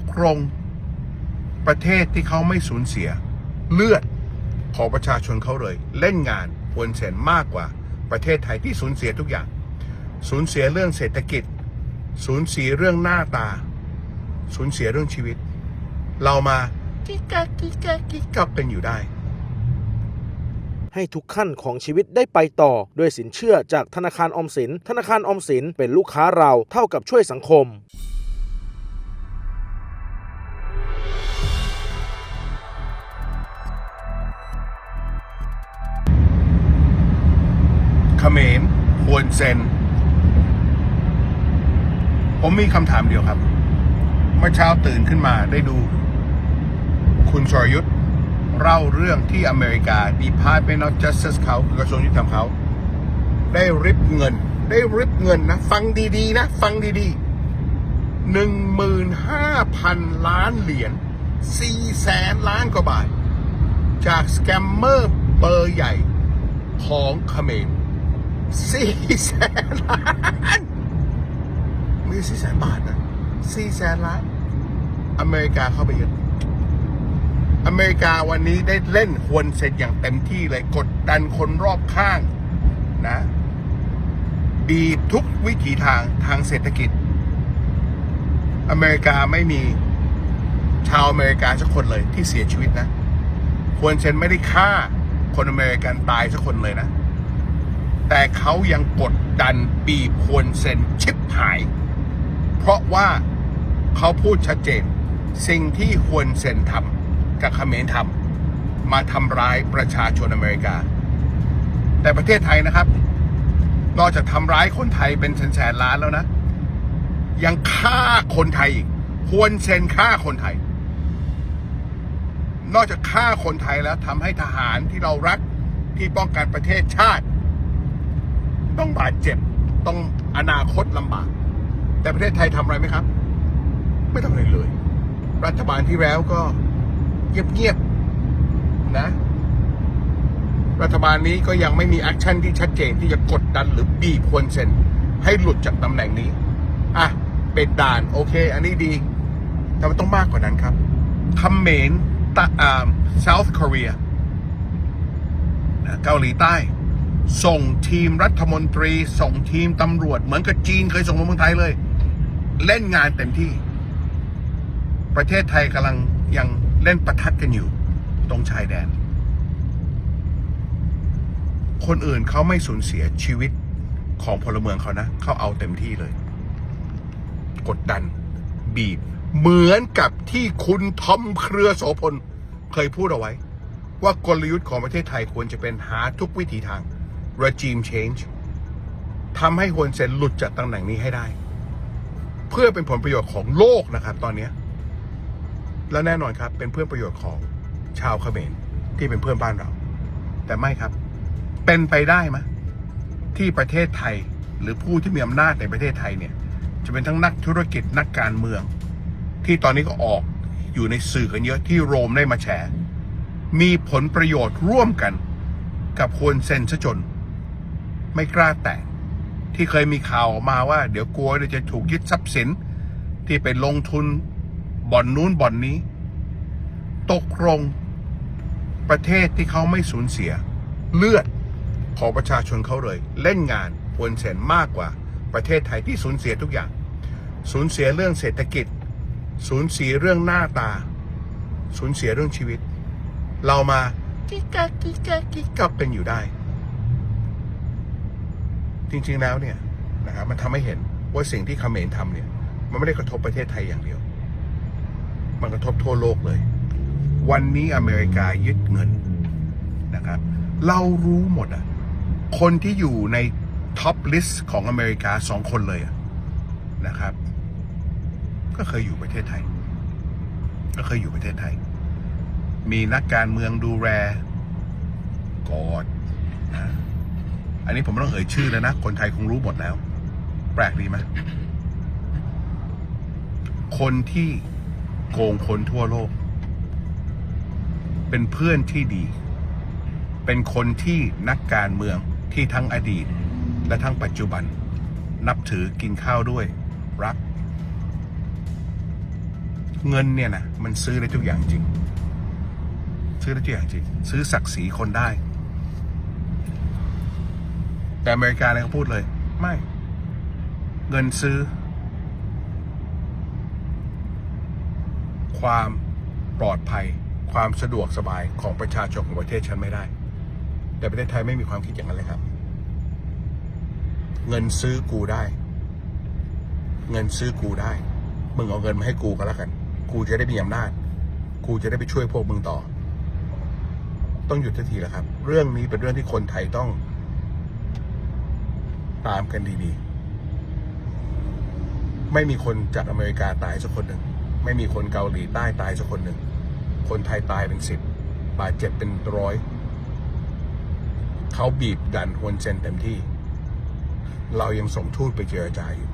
กลงประเทศที่เขาไม่สูญเสีย เลือดของประชาชนเขาเลย เล่นงานควนเซนมากกว่าประเทศไทยที่สูญเสียทุกอย่าง สูญเสียเรื่องเศรษฐกิจ สูญเสียเรื่องหน้าตา สูญเสียเรื่องชีวิต เรามากิ๊กกักกิ๊กกักกิ๊กกักกันอยู่ได้ให้ทุกขั้นของชีวิตได้ไปต่อ ด้วยสินเชื่อจากธนาคารออมสิน ธนาคารออมสินเป็นลูกค้าเราเท่ากับช่วยสังคม เขมรควรเซ็น ผมมีคำถามเดียวครับ เมื่อเช้าตื่นขึ้นมาได้ดู คุณชรยุทธเล่าเรื่องที่อเมริกา Department of Justice เขากระทรวงยุติธรรมเขา ได้ริบเงิน ได้ริบเงินนะ ฟังดีๆนะ ฟังดีๆหนึ่งหมื่นห้าพันล้านเหรียญสี่แสนล้านกว่าบาท จากสแกมเมอร์เบอร์ใหญ่ของเขมร สี่แสนล้านม่ใช่สี่แสนบาทนะสี่แสนล้าน อเมริกาเข้าไปยึดอเมริกาวันนี้ได้เล่นควนเสร็จอย่างเต็มที่เลยกดดันคนรอบข้างนะบีบทุกวิถีทางทางเศรษฐกิจ อเมริกาไม่มีชาวอเมริกาสักคนเลยที่เสียชีวิตนะ ควรเซนไม่ได้ฆ่าคนอเมริกันตายสักคนเลยนะ แต่เขายังกดดันบีบควรเซ็นชิปหาย เพราะว่าเขาพูดชัดเจน สิ่งที่ควรเซ็นทำกับเขมรทำมาทำร้ายประชาชนอเมริกา แต่ประเทศไทยนะครับ นอกจากทำร้ายคนไทยเป็นแสนล้านแล้วนะ ยังฆ่าคนไทยอีกควรเซ็นฆ่าคนไทย นอกจากฆ่าคนไทยแล้วทำให้ทหารที่เรารักที่ป้องกันประเทศชาติ ต้องบาดเจ็บ ต้องอนาคตลำบาก แต่ประเทศไทยทำอะไรไหมครับ ไม่ทำอะไรเลย รัฐบาลที่แล้วก็เงียบๆนะ รัฐบาลนี้ก็ยังไม่มีแอคชั่นที่ชัดเจนที่จะกดดันหรือบีบควรเซ็นให้หลุดจากตำแหน่งนี้ อะเป็นด่านโอเค อันนี้ดี แต่มันต้องมากกว่านั้นครับเมรตะอ่า South Korea เกาหลีใต้ ส่งทีมรัฐมนตรี ส่งทีมตำรวจ เหมือนกับจีนเคยส่งมาเมืองไทยเลย เล่นงานเต็มที่ ประเทศไทยกำลังยังเล่นประทัดกันอยู่ ตรงชายแดน คนอื่นเขาไม่สูญเสียชีวิตของพลเมืองเขานะ เขาเอาเต็มที่เลย กดดัน บีบ เหมือนกับที่คุณทอมเครือโสพลเคยพูดเอาไว้ ว่ากลยุทธ์ของประเทศไทยควรจะเป็นหาทุกวิถีทาง regime change ทำให้ฮวนเซนหลุดจากตำแหน่งนี้ให้ได้ เพื่อเป็นผลประโยชน์ของโลกนะครับ ตอนนี้ และแน่นอนครับ เป็นเพื่อประโยชน์ของชาวเขมรที่เป็นเพื่อนบ้านเรา แต่ไม่ครับ เป็นไปได้ไหมที่ประเทศไทยหรือผู้ที่มีอำนาจในประเทศไทยเนี่ย จะเป็นทั้งนักธุรกิจนักการเมือง ที่ตอนนี้ก็ออกอยู่ในสื่อกันเยอะที่โรมได้มาแฉมีผลประโยชน์ร่วมกันกับควรเซนซะจน ไม่กล้าแตะที่เคยมีข่าวออกมาว่า เดี๋ยวกลัวเดี๋ยวจะถูกยึดทรัพย์สิน ที่ไปลงทุนบ่อนนู้นบ่อนนี้ ตกลงประเทศที่เขาไม่สูญเสีย เลือดของประชาชนเขาเลย เล่นงานควรเซนมากกว่าประเทศไทยที่สูญเสียทุกอย่าง สูญเสียเรื่องเศรษฐกิจ สูญเสียเรื่องหน้าตา สูญเสียเรื่องชีวิต เรามากิ๊กกักกิ๊กกักกิ๊กกักกันอยู่ได้ จริง ๆแล้วเนี่ยนะครับมันทำให้เห็นว่าสิ่งที่เขมรทำเนี่ย มันไม่ได้กระทบประเทศไทยอย่างเดียว มันกระทบทั่วโลกเลย วันนี้อเมริกายึดเงินนะครับ เรารู้หมดอะคนที่อยู่ในท็อปลิสต์ของอเมริกาสองคนเลยนะครับ ก็เคยอยู่ประเทศไทย ก็เคยอยู่ประเทศไทย มีนักการเมืองดูแลกอดนะ อันนี้ผมไม่ต้องเอ่ยชื่อแล้วนะ คนไทยคงรู้หมดแล้ว แปลกดีไหมคนที่โกงคนทั่วโลก เป็นเพื่อนที่ดี เป็นคนที่นักการเมืองที่ทั้งอดีต และทั้งปัจจุบัน นับถือกินข้าวด้วย รัก เงินเนี่ยนะมันซื้อได้ทุกอย่างจริง ซื้อได้ทุกอย่างจริง ซื้อศักดิ์ศรีคนได้ แต่อเมริกาเนี่ยเขาพูดเลย ไม่ เงินซื้อ ความปลอดภัย ความสะดวกสบายของประชาชนของประเทศฉันไม่ได้ แต่ประเทศไทยไม่มีความคิดอย่างนั้นเลยครับ เงินซื้อกูได้ เงินซื้อกูได้ มึงเอาเงินมาให้กูก็แล้วกัน กูจะได้มีอำนาจ กูจะได้ไปช่วยพวกมึงต่อ ต้องหยุดทันทีแล้วครับ เรื่องนี้เป็นเรื่องที่คนไทยต้อง ตามกันดีๆ ไม่มีคนจากอเมริกาตายสักคนหนึ่ง ไม่มีคนเกาหลีใต้ตายสักคนหนึ่ง คนไทยตายเป็นสิบบาดเจ็บเป็นร้อย เขาบีบดันฮวนเซนเต็มที่ เรายังส่งทูตไปเจรจาอยู่